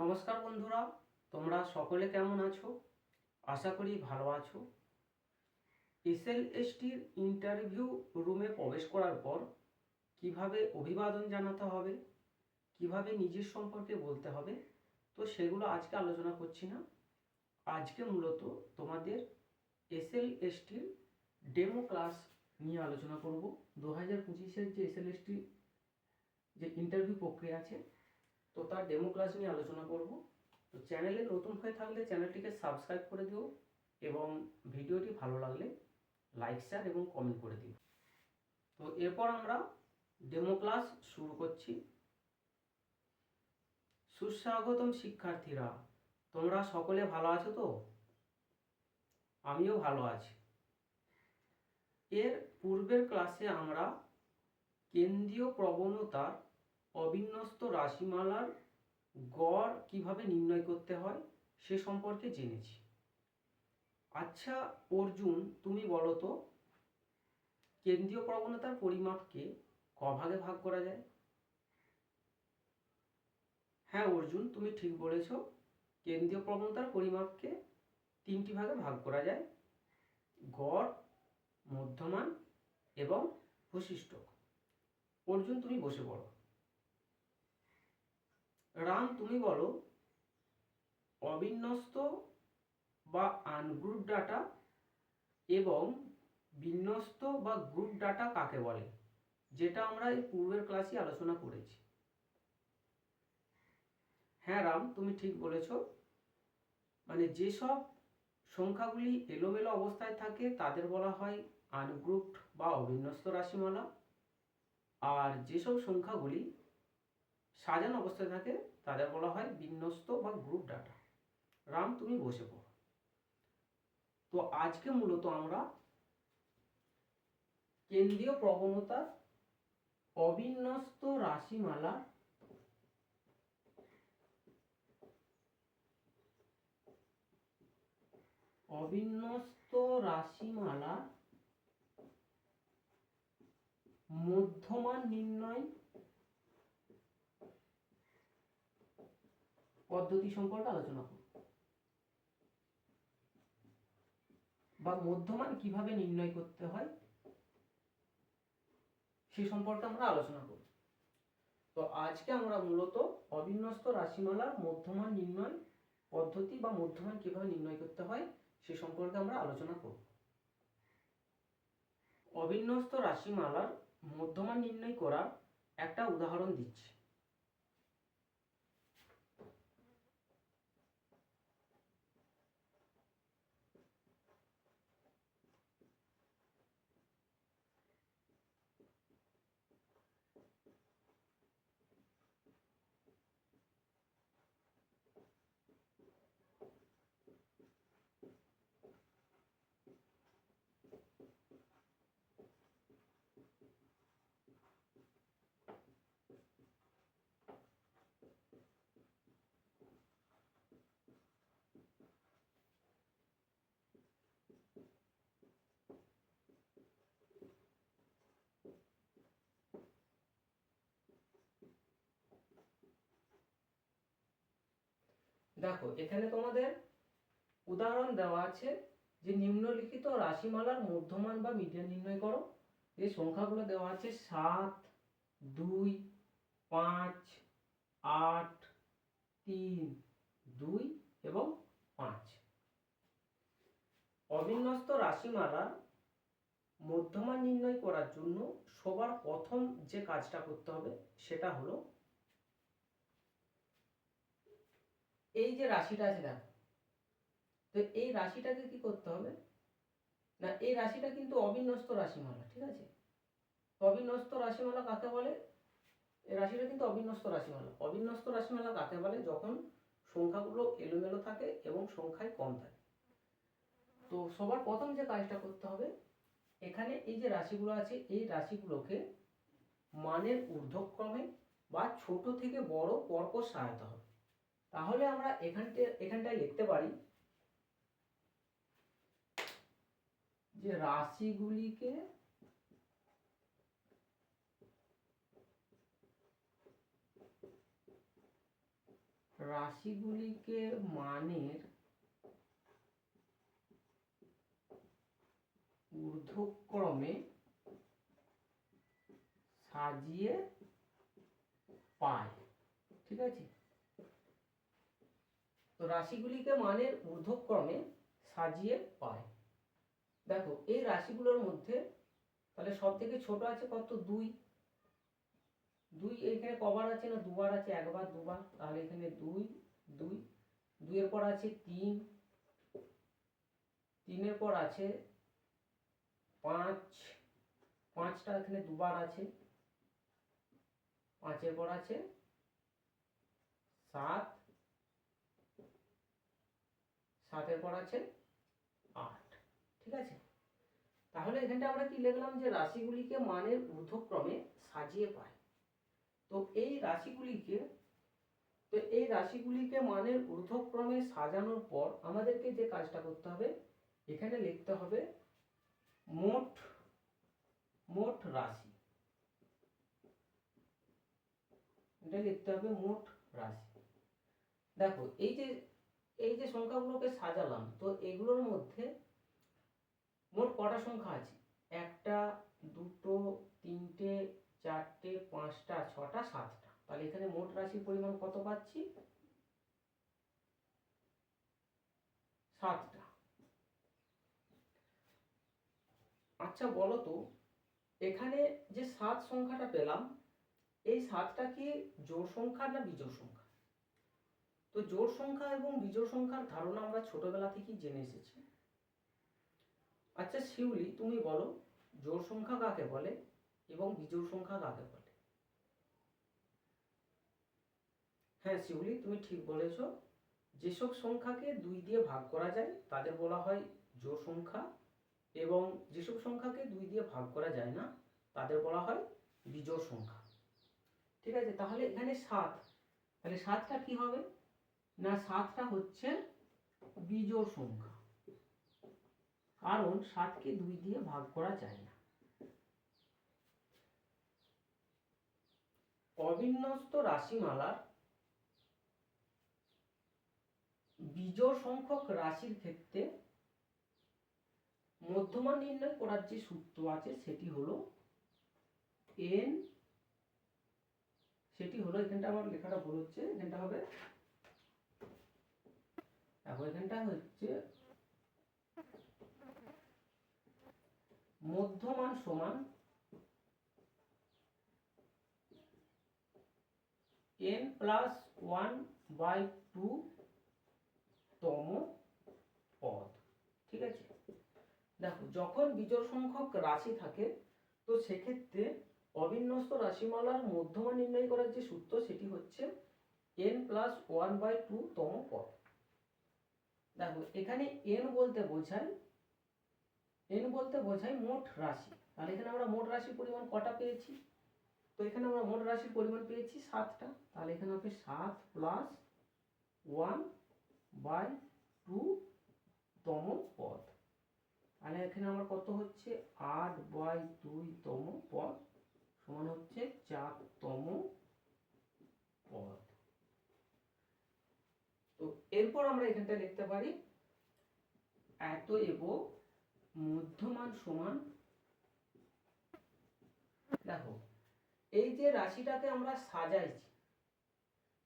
নমস্কার বন্ধুরা, তোমরা সকলে কেমন আছো? আশা করি ভালো আছো। এসএল এসটির ইন্টারভিউ রুমে প্রবেশ করার পর কীভাবে অভিবাদন জানাতে হবে, কীভাবে নিজের সম্পর্কে বলতে হবে, তো সেগুলো আজকে আলোচনা করছি না। আজকে মূলত তোমাদের এসএল এসটির ডেমো ক্লাস নিয়ে আলোচনা করব। দু হাজার পঁচিশের যে এসএল এসটি যে ইন্টারভিউ প্রক্রিয়া আছে তো তার ডেমো ক্লাস নিয়ে আলোচনা করব। তো চ্যানেলে নতুন হয়ে থাকলে চ্যানেলটিকে সাবস্ক্রাইব করে দিও এবং ভিডিওটি ভালো লাগলে লাইক শেয়ার এবং কমেন্ট করে দিও। তো এরপর আমরা ডেমো ক্লাস শুরু করছি। সুস্বাগতম শিক্ষার্থীরা, তোমরা সকলে ভালো আছো তো? আমিও ভালো আছি। এর পূর্বের ক্লাসে আমরা কেন্দ্রীয় প্রবণতার অবিন্যস্ত রাশিমালার গড় কীভাবে নির্ণয় করতে হয়, সে সম্পর্কে জেনেছি। আচ্ছা অর্জুন, তুমি বলো তো, কেন্দ্রীয় প্রবণতার পরিমাপকে কভাগে ভাগ করা যায়? হ্যাঁ অর্জুন, তুমি ঠিক বলেছ, কেন্দ্রীয় প্রবণতার পরিমাপকে তিনটি ভাগে ভাগ করা যায়, গড়, মধ্যমান এবং বৈশিষ্ট্য। অর্জুন, তুমি বসে পড়ো। রাম, তুমি বলো, অবিন্যস্ত বা আনগ্রুপ ডাটা এবং বিন্যস্ত বা গ্রুপ ডাটা কাকে বলে? যেটা আমরা এই পূর্বের ক্লাসে আলোচনা করেছি। হ্যাঁ রাম, তুমি ঠিক বলেছ। মানে যেসব সংখ্যাগুলি এলোমেলো অবস্থায় থাকে, তাদের বলা হয় আনগ্রুপড বা অবিন্যস্ত রাশিমালা। আর যেসব সংখ্যাগুলি সাজানো অবস্থায় থাকে, তাদের বলা হয় বিন্যস্ত বা গ্রুপ ডাটা রাম, তুমি বসে পড়ো। তো আজকে মূলত আমরা কেন্দ্রীয় প্রবণতা অবিন্যস্ত রাশিমালা অবিন্যস্ত রাশিমালা মধ্যমান নির্ণয় পদ্ধতি সম্পর্কে আলোচনা করব। বা মধ্যমান কীভাবে নির্ণয় করতে হয়, সে সম্পর্কে আমরা আলোচনা করব। তো আজকে আমরা মূলত অবিন্যস্ত রাশিমালার মধ্যমান নির্ণয় পদ্ধতি বা মধ্যমান কীভাবে নির্ণয় করতে হয়, সে সম্পর্কে আমরা আলোচনা করব। অবিন্যস্ত রাশিমালার মধ্যমান নির্ণয় করার একটা উদাহরণ দিচ্ছি। দেখো, এখানে তোমাদের উদাহরণ দেওয়া আছে যে নিম্নলিখিত রাশিমালার মধ্যমান বা মিডিয়ান নির্ণয় করো। যে সংখ্যাগুলো দেওয়া আছে সাত, দুই, পাঁচ, আট, তিন, দুই এবং পাঁচ অবিন্যস্ত রাশিমালার মধ্যমান নির্ণয় করার জন্য সবার প্রথম যে কাজটা করতে হবে সেটা হলো এই যে রাশিটা আছে দেখো, তো এই রাশিটাকে কি করতে হবে? না, এই রাশিটা কিন্তু অবিন্যস্ত রাশিমালা, ঠিক আছে? অবিন্যস্ত রাশিমালা কাকে বলে? এই রাশিটা কিন্তু অবিন্যস্ত রাশিমালা। অবিন্যস্ত রাশিমালা কাকে বলে? যখন সংখ্যাগুলো এলোমেলো থাকে এবং সংখ্যায় কম থাকে। তো সবার প্রথম যে কাজটা করতে হবে, এখানে এই যে রাশিগুলো আছে, এই রাশিগুলোকে মানের ঊর্ধ্বক্রমে বা ছোট থেকে বড় পরপর সাজাতে হবে। তাহলে আমরা এখানটে, এখানটায় লিখতে পারি যে রাশিগুলিকে রাশিগুলিকে মানের ঊর্ধ্বক্রমে সাজিয়ে পায়। ঠিক আছে? তো রাশিগুলিকে মানের ঊর্ধ্বক্রমে সাজিয়ে পায়। দেখো, এই রাশিগুলোর মধ্যে তাহলে সব থেকে ছোট আছে কত? দুই। দুই এখানে কবার আছে না? দুবার আছে? একবার, দুবার। তাহলে এখানে দুই দুই। দুইয়ের পর আছে তিন। তিনের পর আছে পাঁচ, পাঁচটা এখানে দুবার আছে। পাঁচের পর আছে। সাত, সাতের পর আছে আট। ঠিক আছে? তাহলে এখানটা আমরা কি লিখলাম যে রাশিগুলিকে মানের ঊর্ধ্বক্রমে সাজিয়ে পায় তো এই রাশিগুলিকে, তো এই রাশিগুলিকে মানের ঊর্ধ্বক্রমে সাজানোর পর আমাদেরকে যে কাজটা করতে হবে, এখানে লিখতে হবে মোট মোট রাশি। এটা লিখতে হবে মোট রাশি। দেখো, এই যে এই যে সংখ্যাগুলোকে সাজালাম, তো এগুলোর মধ্যে মোট কটা সংখ্যা আছে? একটা, দুটো, তিনটে, চারটে, পাঁচটা, ছটা, সাতটা। তাহলে এখানে মোট রাশির পরিমাণ কত পাচ্ছি? সাতটা। আচ্ছা বলো তো, এখানে যে সাত সংখ্যাটা পেলাম, এই সাতটা কি জোড় সংখ্যা না বিজোড় সংখ্যা? তো জোড় সংখ্যা এবং বিজোড় সংখ্যার ধারণা আমরা ছোটবেলা থেকেই জেনে এসেছি। আচ্ছা শিউলি, তুমি বলো, জোড় সংখ্যা কাকে বলে এবং বিজোড় সংখ্যা কাকে বলে? হ্যাঁ শিউলি, তুমি ঠিক বলেছ, যেসব সংখ্যাকে দুই দিয়ে ভাগ করা যায়, তাদের বলা হয় জোড় সংখ্যা এবং যেসব সংখ্যাকে দুই দিয়ে ভাগ করা যায় না, তাদের বলা হয় বিজোড় সংখ্যা। ঠিক আছে? তাহলে এখানে সাত। তাহলে সাতটা কি হবে? না, সাতটা হচ্ছে বিজোড় সংখ্যা। কারণ সাতকে দুই দিয়ে ভাগ করা যায় না। অবিন্যস্ত রাশিমালার বিজোড় সংখ্যক রাশির ক্ষেত্রে মধ্যমান নির্ণয় করার যে সূত্র আছে, সেটি হলো এন সেটি হলো এখানটা আমার লেখাটা ভুল হচ্ছে, এখানটা হবে দেখো, এখানটা হচ্ছে মধ্যমান সমান n plus one by two তম পদ, ঠিক আছে? দেখো, যখন বিজোড় সংখ্যক রাশি থাকে, তো সেক্ষেত্রে অবিন্যস্ত রাশিমালার মধ্যমা নির্ণয় করার যে সূত্র, সেটি হচ্ছে n plus one by two তম পদ। দেখো, এখানে এন বলতে বোঝায় এন বলতে বোঝায় মোট রাশি। তাহলে এখানে আমরা মোট রাশির পরিমাণ কটা পেয়েছি? তো এখানে আমরা মোট রাশির পরিমাণ পেয়েছি সাতটা। তাহলে এখানে হবে সাত প্লাস ওয়ান বাই টু তম পদ। তাহলে এখানে আমার কত হচ্ছে? আট বাই দুই তম পদ সমান হচ্ছে চারতম পদ। তো এরপর আমরা এখানটা লিখতে পারি, এত এব মধ্যমান সমান, দেখো, এই যে রাশিটাকে আমরা সাজাইছি,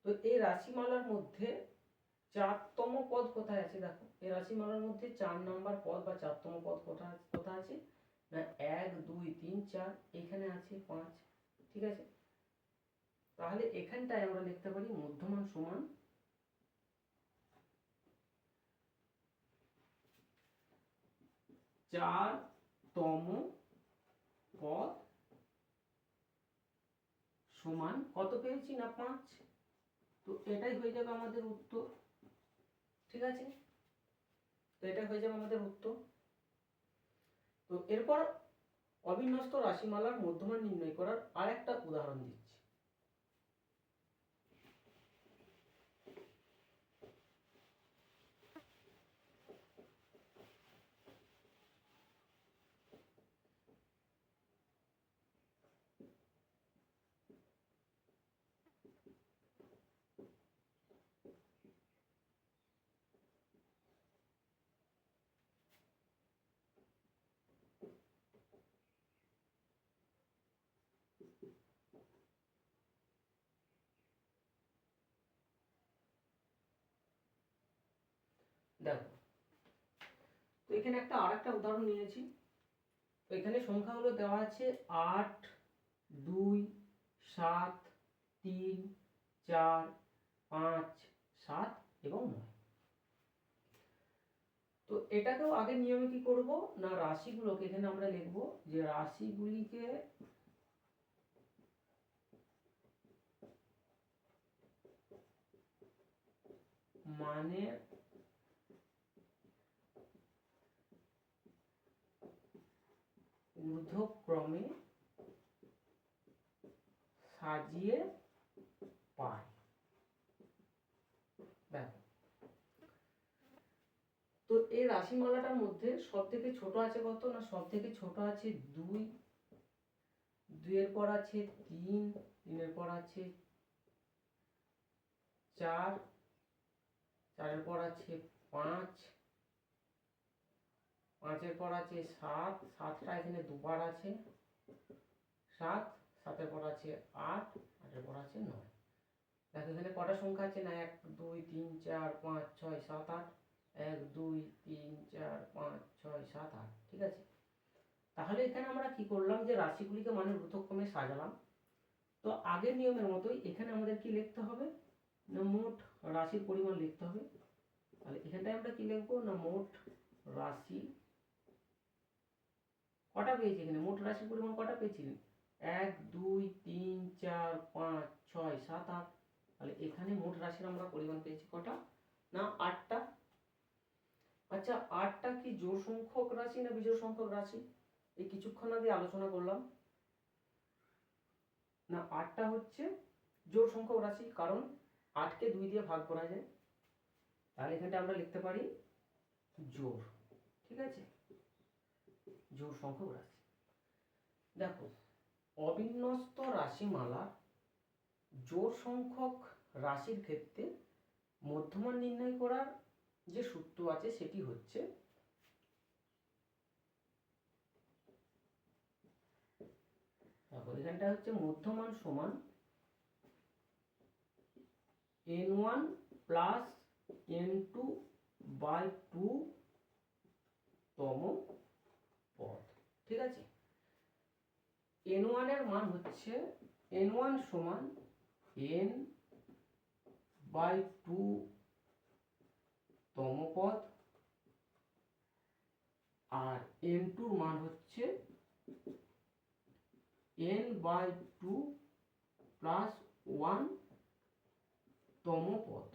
তো এই রাশিমালার মধ্যে চারতম পদ কোথায় আছে দেখো? এই রাশিমালার মধ্যে চার নাম্বার পদ বা চারতম পদ কোথায় কোথায় আছে? না, এক, দুই, তিন, চার, এখানে আছে পাঁচ, ঠিক আছে? তাহলে এখানটায় আমরা লিখতে পারি মধ্যমান সমান চারতম পদ সমান কত পেয়েছি না পাঁচ? তো এটাই হয়ে যাবে আমাদের উত্তর। ঠিক আছে? তো এটা হয়ে যাবে আমাদের উত্তর। তো এরপর অবিন্যস্ত রাশিমালার মধ্যমান নির্ণয় করার আরেকটা উদাহরণ দিচ্ছি। তো এখানে একটা আর একটা উদাহরণ নিয়েছি। তো এখানে সংখ্যাগুলো দেওয়া আছে আট, দুই, সাত, তিন, চার, পাঁচ, সাত এবং নয়। তো এটাকেও আগের নিয়মে কি করব না রাশিগুলোকে? এখানে আমরা লিখব যে রাশিগুলিকে মানে ঊর্ধ্বক্রমে সাজিয়ে পায়। দেখো। তো এই রাশিমালাটার মধ্যে সব থেকে ছোট আছে কত না সব থেকে ছোট আছে দুই? দুইয়ের পর আছে তিন, তিনের পর আছে চার, চারের পর আছে পাঁচ পাঁচের পর আছে সাত, সাতটা এখানে দুবার আছে। সাত, সাতের পর আছে আট, আটের পর আছে নয়। দেখো এখানে কটা সংখ্যা আছে না? এক, দুই, তিন, চার, পাঁচ, ছয়, সাত, আট। এক, দুই, তিন, চার, পাঁচ, ছয়, সাত, আট। ঠিক আছে? তাহলে এখানে আমরা কি করলাম? যে রাশিগুলিকে মানে ঊর্ধ্বক্রমে সাজালাম। তো আগের নিয়মের মতোই এখানে আমাদের কি লিখতে হবে? না মোট রাশির পরিমাণ লিখতে হবে। তাহলে এখানটায় আমরা কি লিখব? না মোট রাশি কটা পেয়েছি এখানে? মোট রাশির পরিমাণ কটা পেয়েছি এক, দুই, তিন, চার, পাঁচ, ছয়, সাত, আট। তাহলে এখানে মোট রাশির আমরা পরিমাণ পেয়েছি কটা? না, আটটা। আচ্ছা আটটা কি জোড় সংখ্যক রাশি না বিজোড় সংখ্যক রাশি? এই কিছুক্ষণ আগে আলোচনা করলাম। না, আটটা হচ্ছে জোড় সংখ্যক রাশি, কারণ আটকে দুই দিয়ে ভাগ করা যায়। তাহলে এখানটা আমরা লিখতে পারি জোড়, ঠিক আছে? জোড় সংখ্যক রাশি। দেখো, অবিন্যস্ত রাশিমালা জোড় সংখ্যক রাশির ক্ষেত্রে মধ্যমান নির্ণয় করার যে সূত্র আছে সেটি হচ্ছে দেখো, এখানটা হচ্ছে মধ্যমান সমান n one plus n two by two তম ঠিক আছে? এন ওয়ানের মান হচ্ছে এন ওয়ান সমান এন বাই টু তম পদ আর এন টুর মান হচ্ছে n by two plus one তম পদ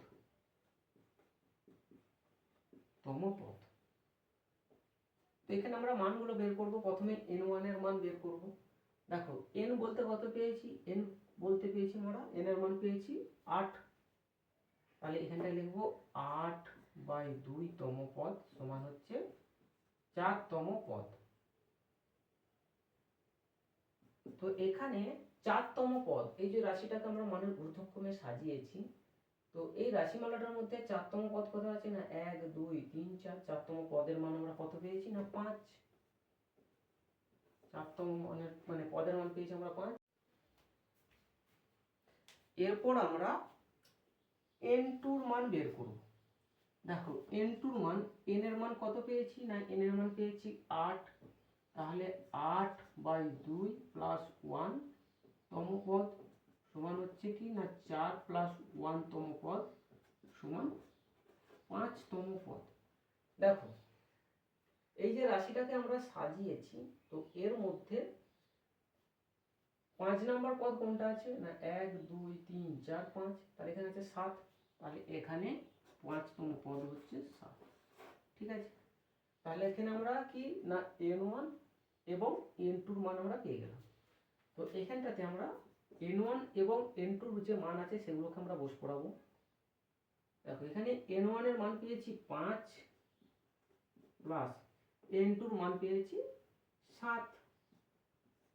তম পদ তো এখানে আমরা মানগুলো বের করব। প্রথমে এন ওয়ানের মান বের করব। দেখো এন বলতে কত পেয়েছি? এন বলতে পেয়েছি আমরা এন এর মান পেয়েছি আট। তাহলে এখানটায় লিখব আট বাই দুই তম পদ সমান হচ্ছে চারতম পদ। তো এখানে চারতম পদ, এই যে রাশিটাকে আমরা মানের ঊর্ধ্বক্রমে সাজিয়েছি তো এই রাশিমালাটার মধ্যে চারতম পদ কত আছে না? এক, দুই, তিন, চার। চারতম পদের মান আমরা কত পেয়েছি না? পাঁচ। চারতম মানের মানে পদের মান পেয়েছি আমরা পাঁচ। এরপর আমরা এন টুর মান বের করব। দেখো, এন টুর মান, এন এর মান কত পেয়েছি না? এন এর মান পেয়েছি আট। তাহলে আট বাই দুই প্লাস ওয়ান তম পদ সমান হচ্ছে কি না চার প্লাস ওয়ান তম পদ সমান পাঁচতম পদ। দেখো, এই যে রাশিটাকে আমরা সাজিয়েছি, তো এর মধ্যে পাঁচ নাম্বার পদ কোনটা আছে? না, এক, দুই, তিন, চার, পাঁচ, তাহলে এখানে আছে সাত, তাহলে এখানে পাঁচতম পদ হচ্ছে সাত। ঠিক আছে? তাহলে এখানে আমরা কি? না এন ওয়ান এবং এন টুর মান আমরা পেয়ে গেলাম। তো এখানটাতে আমরা এন ওয়ান এবং এন টুর যে মান আছে সেগুলোকে আমরা বস পড়াবো। দেখো, এখানে এন ওয়ানের মান পেয়েছি পাঁচ প্লাস এন টুর মান পেয়েছি সাত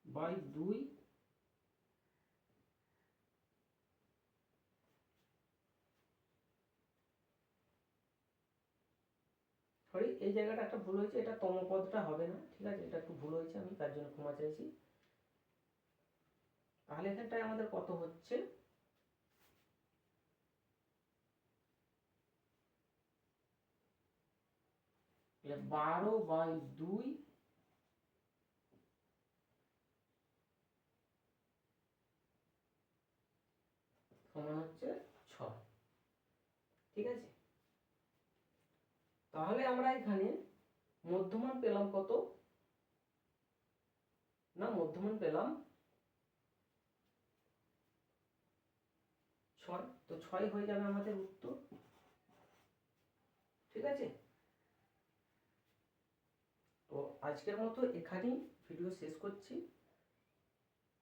বাই দুই সরি এই জায়গাটা একটা ভুল হয়েছে, এটা তম পদটা হবে না, ঠিক আছে? এটা একটু ভুল হয়েছে, আমি তার জন্য ক্ষমা চাইছি। তাহলে এখানটায় আমাদের কত হচ্ছে? বারো বাই দুই হচ্ছে ছয়। ঠিক আছে? তাহলে আমরা এখানে মধ্যমান পেলাম কত? না, মধ্যমান পেলাম ছয়, তো ছয় হয়ে যাবে আমাদের উত্তর। ঠিক আছে? তো আজকের মতো এখানেই ভিডিও শেষ করছি।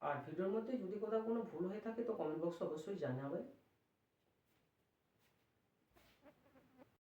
আর ভিডিওর মধ্যে যদি কোথাও কোনো ভুল হয়ে থাকে, তো কমেন্ট বক্সে অবশ্যই জানাবে।